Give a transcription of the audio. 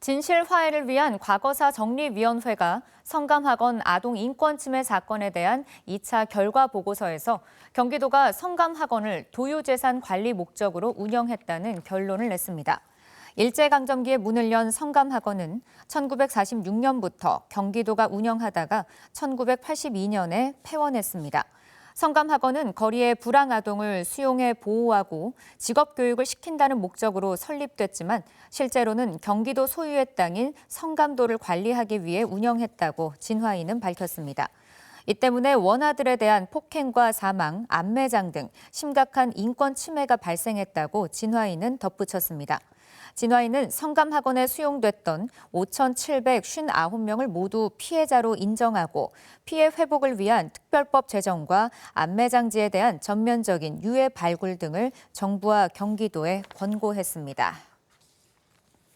진실 화해를 위한 과거사 정리위원회가 성감학원 아동 인권 침해 사건에 대한 2차 결과 보고서에서 경기도가 성감학원을 도유재산 관리 목적으로 운영했다는 결론을 냈습니다. 일제강점기에 문을 연 성감학원은 1946년부터 경기도가 운영하다가 1982년에 폐원했습니다. 성감학원은 거리의 불황아동을 수용해 보호하고 직업교육을 시킨다는 목적으로 설립됐지만 실제로는 경기도 소유의 땅인 성감도를 관리하기 위해 운영했다고 진화인은 밝혔습니다. 이 때문에 원아들에 대한 폭행과 사망, 암매장 등 심각한 인권 침해가 발생했다고 진화인은 덧붙였습니다. 진화인은 성감학원에 수용됐던 5,759명을 모두 피해자로 인정하고 피해 회복을 위한 특별법 제정과 안매장지에 대한 전면적인 유해 발굴 등을 정부와 경기도에 권고했습니다.